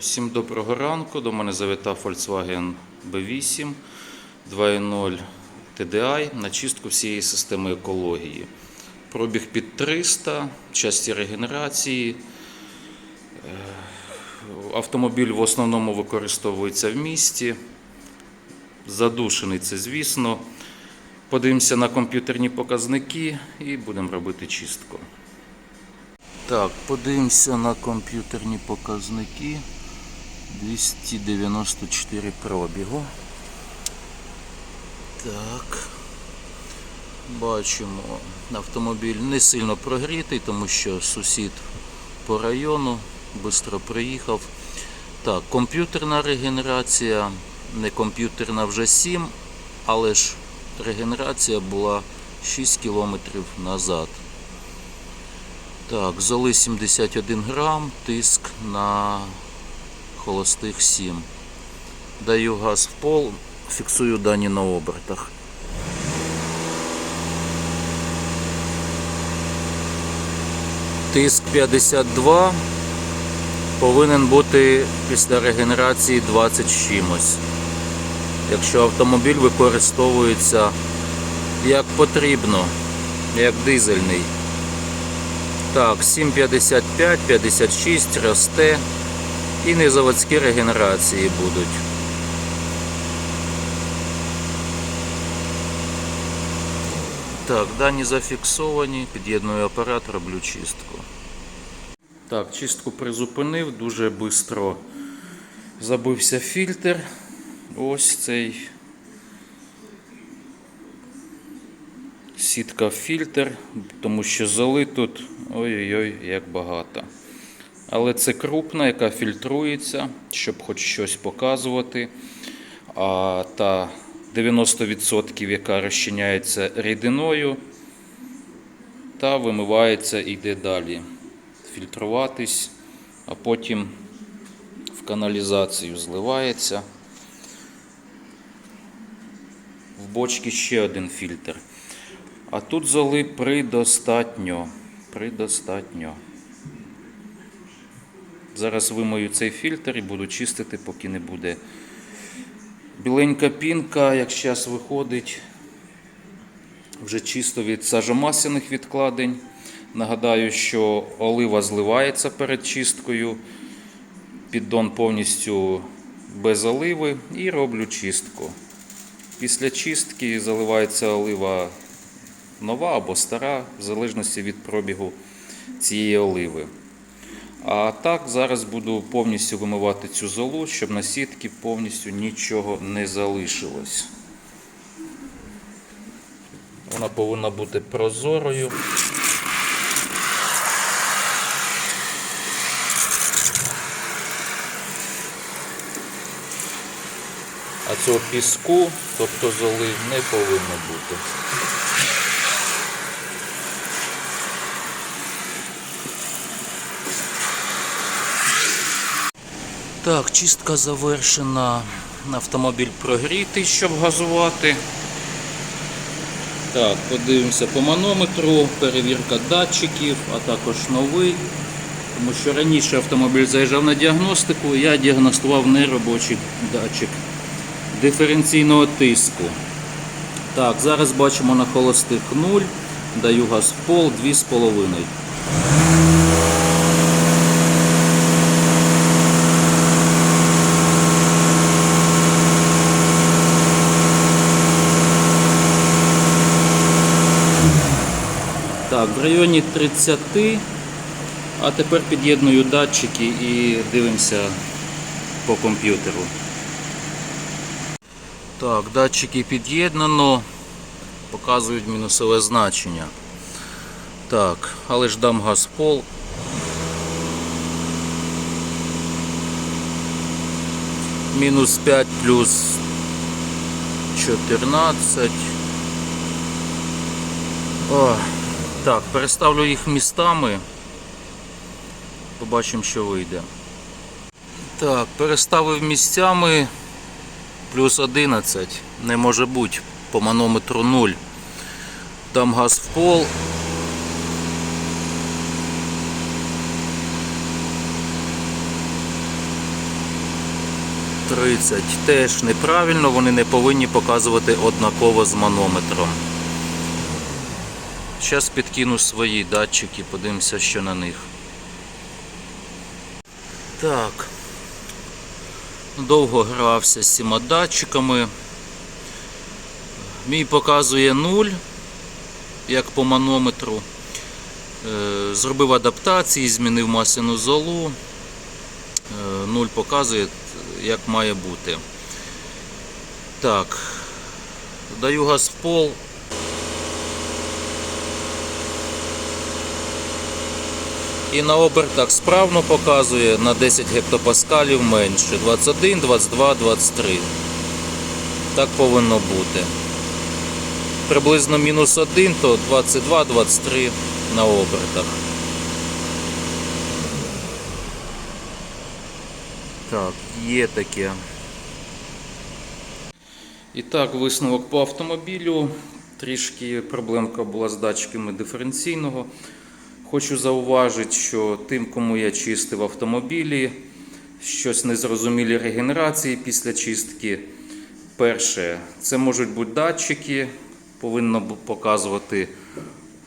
Всім доброго ранку. До мене завітав Volkswagen B8 2.0 TDI на чистку всієї системи екології. Пробіг під 300, часті регенерації. Е, Автомобіль в основному використовується в місті. Задушений це, звісно. Подивимося на комп'ютерні показники і будемо робити чистку. Так, подивимося на комп'ютерні показники. 294 пробігу. Так. Бачимо, автомобіль не сильно прогрітий, тому що сусід по району швидко приїхав. Так, комп'ютерна регенерація, не комп'ютерна вже 7, але ж регенерація була 6 кілометрів назад. Так, золи 71 грам, тиск на холостих 7. Даю газ в пол, фіксую дані на обертах. Тиск 52 повинен бути після регенерації 20 з чимось. Якщо автомобіль використовується як потрібно, як дизельний. Так, 7,55, 56 росте і незаводські регенерації будуть. Так, дані зафіксовані, під'єдную апарат, роблю чистку. Так, чистку призупинив, дуже швидко забився фільтр. Ось цей сітка фільтр, тому що золи тут ой-ой-ой, як багато. Але це крупна, яка фільтрується, щоб хоч щось показувати. А та 90%, яка розчиняється рідиною, та вимивається і йде далі. Фільтруватись, а потім в каналізацію зливається. В бочці ще один фільтр. А тут золи придостатньо. Придостатньо. Зараз вимою цей фільтр і буду чистити, поки не буде. Біленька пінка, як зараз виходить, вже чисто від сажомасляних відкладень. Нагадаю, що олива зливається перед чисткою. Піддон повністю без оливи і роблю чистку. Після чистки заливається олива нова або стара, в залежності від пробігу цієї оливи. А так зараз буду повністю вимивати цю золу, щоб на сітки повністю нічого не залишилось. Вона повинна бути прозорою. А цього піску, тобто золи, не повинно бути. Так, чистка завершена. Автомобіль прогрітий, щоб газувати. Так, подивимося по манометру, перевірка датчиків, а також новий. Тому що раніше автомобіль заїжджав на діагностику, я діагностував неробочий датчик диференційного тиску. Так, зараз бачимо на холостих 0, даю газ в пол 2,5. Районі 30, а тепер під'єдную датчики і дивимося по комп'ютеру. Так, датчики під'єднано, показують мінусове значення. Так, але ж дам газ пол. Мінус 5 плюс 14. О, так, переставлю їх містами. Побачимо, що вийде. Так, переставив місцями плюс 11. Не може бути по манометру 0. Там газ в пол. 30 теж неправильно, вони не повинні показувати однаково з манометром. Зараз підкину свої датчики, подивимося, що на них. Так. Довго грався з цими датчиками. Мій показує 0, як по манометру. Е, Зробив адаптації, змінив масляну золу. Е, 0 показує, як має бути. Так. Даю газ в пол. І на обертах справно показує на 10 гектопаскалів менше. 21, 22, 23. Так повинно бути. Приблизно мінус 1, то 22, 23 на обертах. Так, є таке. І так, висновок по автомобілю. Трішки проблемка була з датчиками диференційного. Хочу зауважити, що тим, кому я чистив автомобілі, щось незрозумілі регенерації після чистки. Перше, це можуть бути датчики, повинно показувати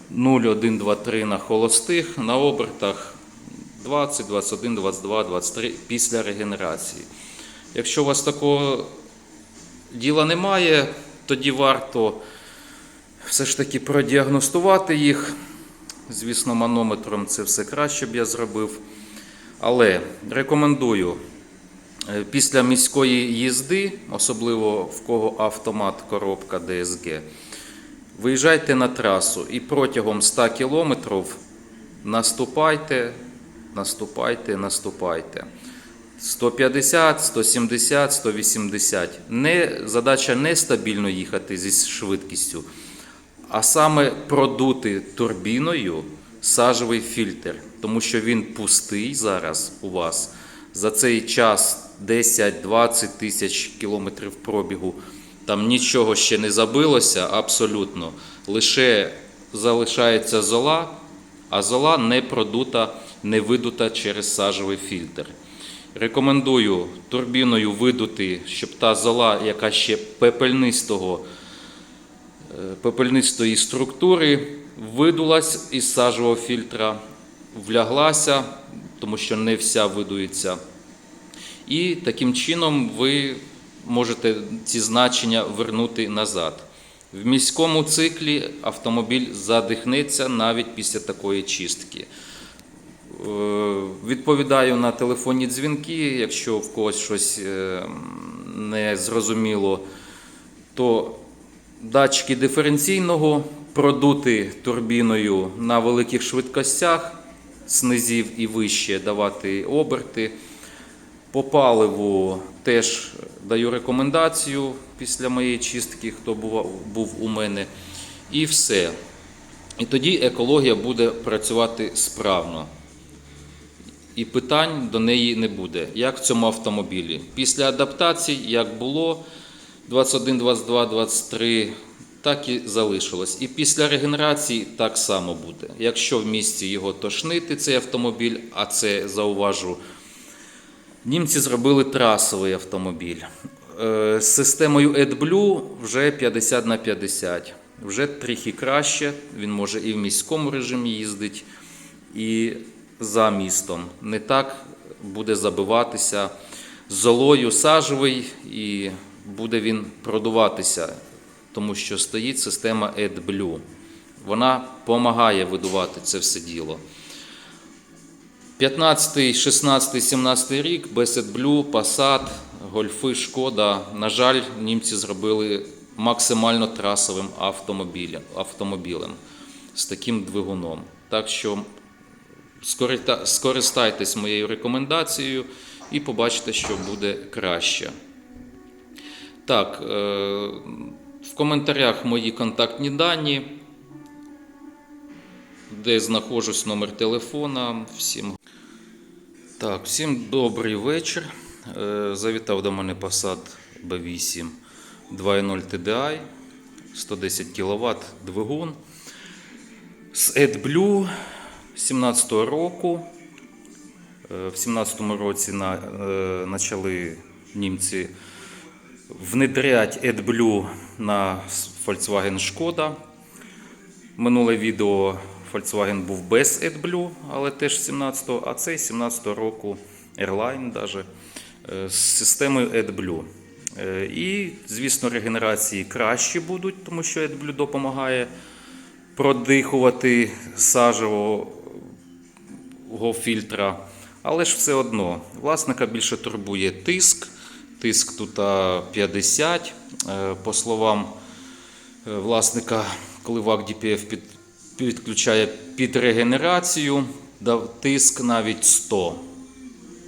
0, 1, 2, 3 на холостих, на обертах 20, 21, 22, 23 після регенерації. Якщо у вас такого діла немає, тоді варто все ж таки продіагностувати їх. Звісно, манометром це все краще б я зробив. Але рекомендую е, після міської їзди, особливо в кого автомат, коробка DSG, виїжджайте на трасу і протягом 100 кілометрів наступайте, наступайте, наступайте. 150, 170, 180. Не, задача не стабільно їхати зі швидкістю, а саме продути турбіною сажовий фільтр, тому що він пустий зараз у вас. За цей час 10-20 тисяч кілометрів пробігу. Там нічого ще не забилося абсолютно. Лише залишається зола, а зола не продута, не видута через сажовий фільтр. Рекомендую турбіною видути, щоб та зола, яка ще пепельнистого пепельнистої структури видулась із сажового фільтра, вляглася, тому що не вся видується. І таким чином ви можете ці значення вернути назад. В міському циклі автомобіль задихнеться навіть після такої чистки. Е, Відповідаю на телефонні дзвінки, якщо в когось щось е, не зрозуміло, то датчики диференційного продути турбіною на великих швидкостях з і вище давати оберти. По паливу теж даю рекомендацію після моєї чистки, хто був, у мене. І все. І тоді екологія буде працювати справно. І питань до неї не буде, як в цьому автомобілі. Після адаптації, як було 21, 22, 23, так і залишилось. І після регенерації так само буде. Якщо в місті його тошнити, цей автомобіль, а це зауважу, німці зробили трасовий автомобіль. Е, З системою AdBlue вже 50 на 50. Вже трохи краще. Він може і в міському режимі їздить, і за містом. Не так буде забиватися золою сажовий і буде він продуватися, тому що стоїть система AdBlue. Вона допомагає видувати це все діло. 15, 16, 17 рік без AdBlue, Passat, Гольфи, Шкода. На жаль, німці зробили максимально трасовим автомобілем, автомобілем з таким двигуном. Так що скористайтесь моєю рекомендацією і побачите, що буде краще. Так, е, в коментарях мої контактні дані, де знаходжусь номер телефона. Всім так, всім добрий вечір. Е, Завітав до мене Passat B8 2.0 TDI, 110 кВт двигун з AdBlue 17-го року. Е, В 17-му році почали німці внедрять AdBlue на Volkswagen Шкода. Минуле відео Volkswagen був без AdBlue, але теж 17-го, а цей 17-го року Airline даже, е, з системою AdBlue. Е, І, звісно, регенерації кращі будуть, тому що AdBlue допомагає продихувати сажевого фільтра. Але ж все одно, власника більше турбує тиск. Тиск тут 50. Е, По словам е, власника, коли ВАК DPF підключає під регенерацію, тиск навіть 100.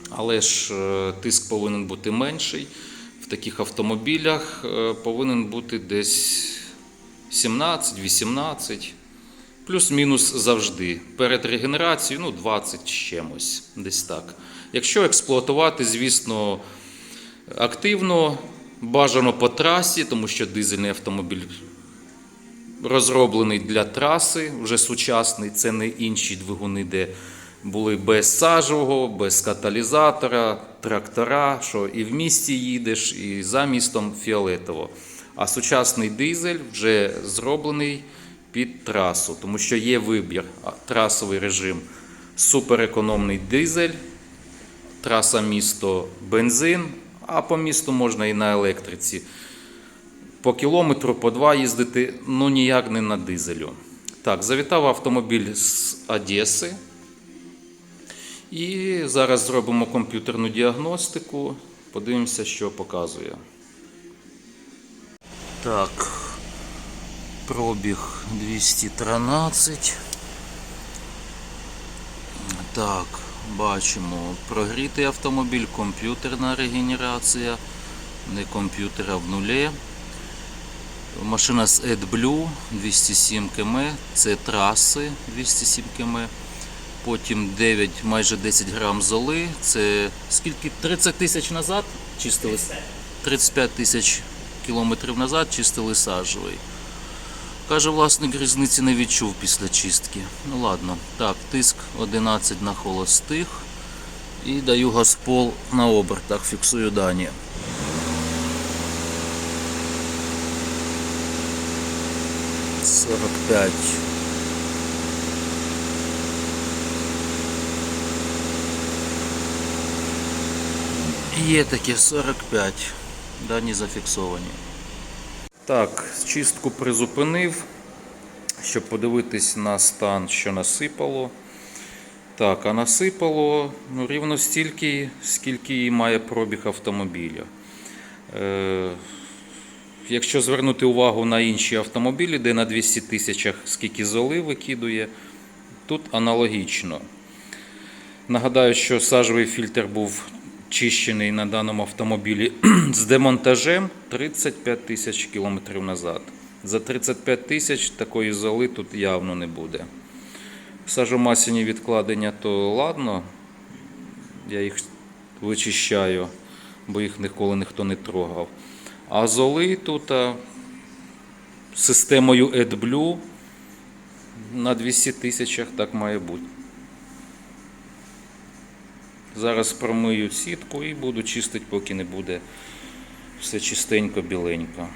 Але ж е, тиск повинен бути менший. В таких автомобілях повинен бути десь 17-18. Плюс-мінус завжди. Перед регенерацією ну, 20 з чимось, десь так. Якщо експлуатувати, звісно, активно, бажано по трасі, тому що дизельний автомобіль розроблений для траси, вже сучасний, це не інші двигуни, де були без сажового, без каталізатора, трактора, що і в місті їдеш, і за містом фіолетово. А сучасний дизель вже зроблений під трасу, тому що є вибір, трасовий режим, суперекономний дизель, траса місто бензин, а по місту можна і на електриці. По кілометру, по два їздити, ну ніяк не на дизелю. Так, завітав автомобіль з Одеси. І зараз зробимо комп'ютерну діагностику. Подивимося, що показує. Так, пробіг 213. Так, бачимо прогрітий автомобіль, комп'ютерна регенерація, не комп'ютер, а в нулі. Машина з AdBlue 207 км, це траси 207 км. Потім 9, майже 10 грам золи. Це скільки? 30 тисяч назад чистили? 35 тисяч кілометрів назад чистили сажевий. Каже, власник різниці не відчув після чистки. Ну ладно. Так, тиск 11 на холостих. І даю газпол на обертах, фіксую дані. Сорок п'ять. Є таке 45. Дані зафіксовані. Так, чистку призупинив, щоб подивитись на стан, що насипало. Так, а насипало ну, рівно стільки, скільки і має пробіг автомобіля. Е, якщо звернути увагу на інші автомобілі, де на 200 тисячах скільки золи викидує, тут аналогічно. Нагадаю, що сажовий фільтр був чищений на даному автомобілі з демонтажем 35 тисяч кілометрів назад. За 35 тисяч такої золи тут явно не буде. Сажомасяні відкладення, то ладно, я їх вичищаю, бо їх ніколи ніхто не трогав. А золи тут системою AdBlue на 200 тисячах так має бути. Зараз промию сітку і буду чистити, поки не буде все чистенько, біленько.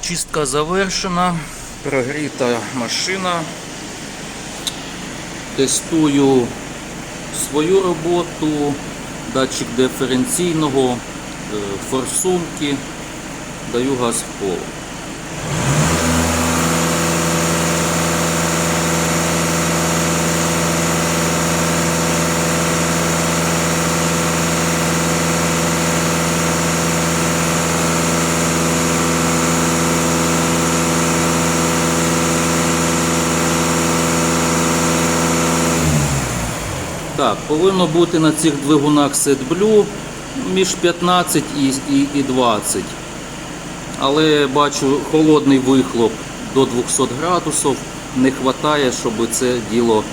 Чистка завершена, прогріта машина. Тестую свою роботу, датчик диференційного, е, форсунки, даю газ в пол. Так, повинно бути на цих двигунах SetBlue між 15 і, і, і 20. Але бачу холодний вихлоп до 200 градусів. Не вистачає, щоб це діло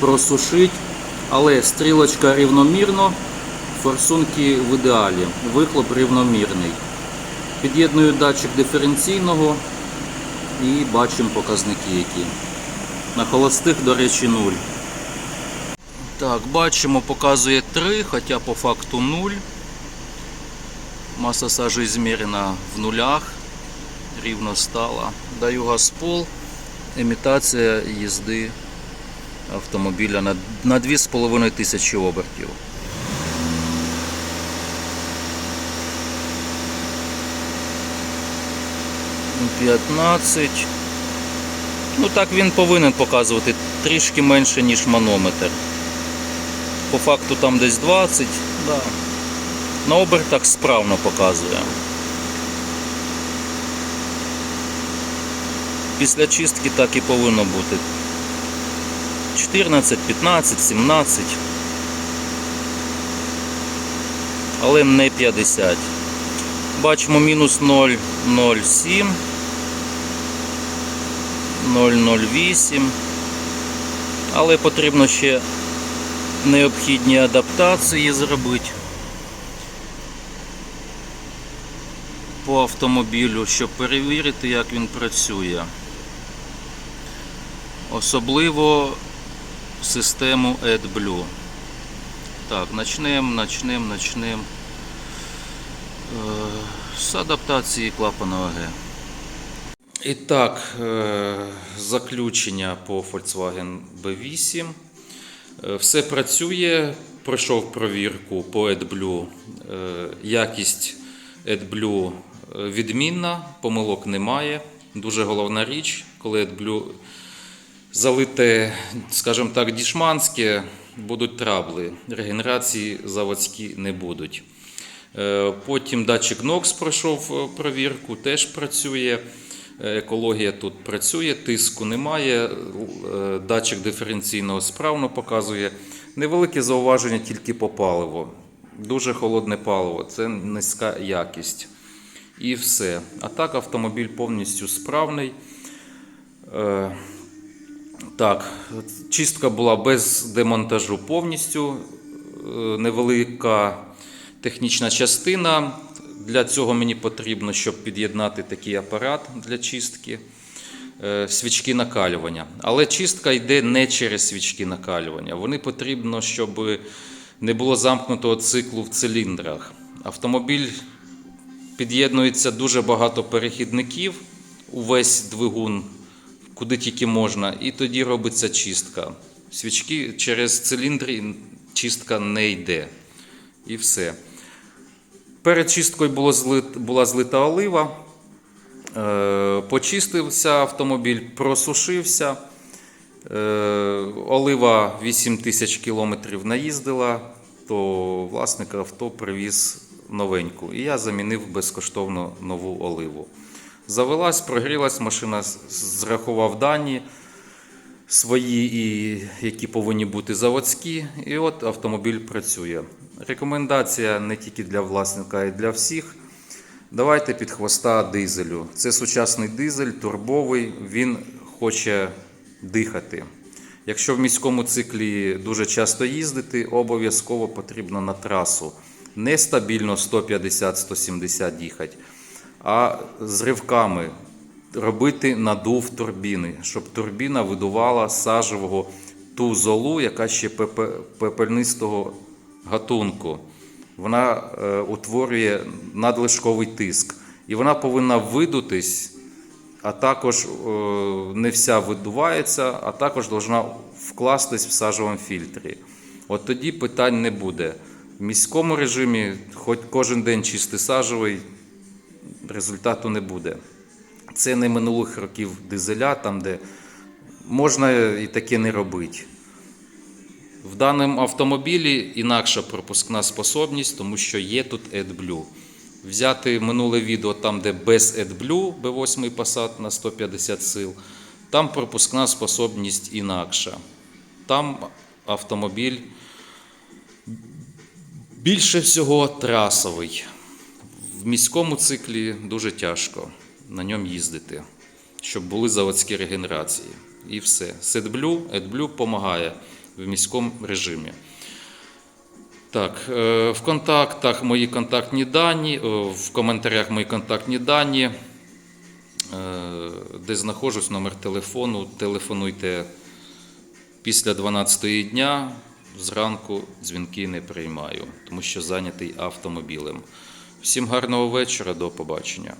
просушити. Але стрілочка рівномірно, форсунки в ідеалі. Вихлоп рівномірний. Під'єдную датчик диференційного і бачимо показники які. На холостих, до речі, нуль. Так, бачимо, показує 3, хоча по факту 0. Маса сажі змірена в нулях, рівно стала. Даю газпол, імітація їзди автомобіля на, на 2,5 тисячі обертів. П'ятнадцять. Ну так він повинен показувати трішки менше, ніж манометр. По факту там десь 20, да. на обертах справно показує. Після чистки так і повинно бути. 14, 15, 17. Але не 50. Бачимо мінус 0,07. 008. Але потрібно ще необхідні адаптації зробити по автомобілю, щоб перевірити, як він працює. Особливо систему AdBlue. Так, начнемо, начнемо, начнемо з адаптації клапана ОГ. І так, е, заключення по Volkswagen B8. Е, Все працює, пройшов провірку по AdBlue. Е, Якість AdBlue е, відмінна, помилок немає. Дуже головна річ, коли AdBlue залите, скажімо так, дішманське, будуть трабли. Регенерації заводські не будуть. Е, Потім датчик NOx пройшов провірку, теж працює. Е, Екологія тут працює, тиску немає, е, датчик диференційного справно показує. Невелике зауваження тільки по паливу. Дуже холодне паливо, це низька якість. І все. А так автомобіль повністю справний. Е, Так, чистка була без демонтажу повністю. Невелика технічна частина. Для цього мені потрібно, щоб під'єднати такий апарат для чистки. е, Свічки накалювання. Але чистка йде не через свічки накалювання. Вони потрібно, щоб не було замкнутого циклу в циліндрах. Автомобіль під'єднується дуже багато перехідників, увесь двигун, куди тільки можна, і тоді робиться чистка. Свічки через циліндри чистка не йде. І все. Перед чисткою було злит, була злита олива. Е, почистився автомобіль, просушився. Е, олива 8 тисяч кілометрів наїздила, то власник авто привіз новеньку. І я замінив безкоштовно нову оливу. Завелась, прогрілась, машина зрахував дані свої, і які повинні бути заводські. І от автомобіль працює. Рекомендація не тільки для власника, а й для всіх. Давайте під хвоста дизелю. Це сучасний дизель, турбовий, він хоче дихати. Якщо в міському циклі дуже часто їздити, обов'язково потрібно на трасу. Не стабільно 150-170 їхати, а з ривками робити надув турбіни, щоб турбіна видувала сажевого ту золу, яка ще пепе- пепельнистого гатунку. Вона е, утворює надлишковий тиск. І вона повинна видутись, а також е, не вся видувається, а також повинна вкластись в сажовому фільтрі. От тоді питань не буде. В міському режимі, хоч кожен день чистий сажовий, результату не буде. Це не минулих років дизеля, там, де можна і таке не робити. В даному автомобілі інакша пропускна способність, тому що є тут AdBlue. Взяти минуле відео там, де без AdBlue B8 Passat на 150 сил, там пропускна способність інакша. Там автомобіль більше всього трасовий. В міському циклі дуже тяжко на ньому їздити, щоб були заводські регенерації. І все. SetBlue, AdBlue допомагає в міському режимі. Так, е, в контактах мої контактні дані, е, в коментарях мої контактні дані, е, де знаходжусь номер телефону. Телефонуйте після 12 дня. зранку дзвінки не приймаю, тому що зайнятий автомобілем. Всім гарного вечора, до побачення.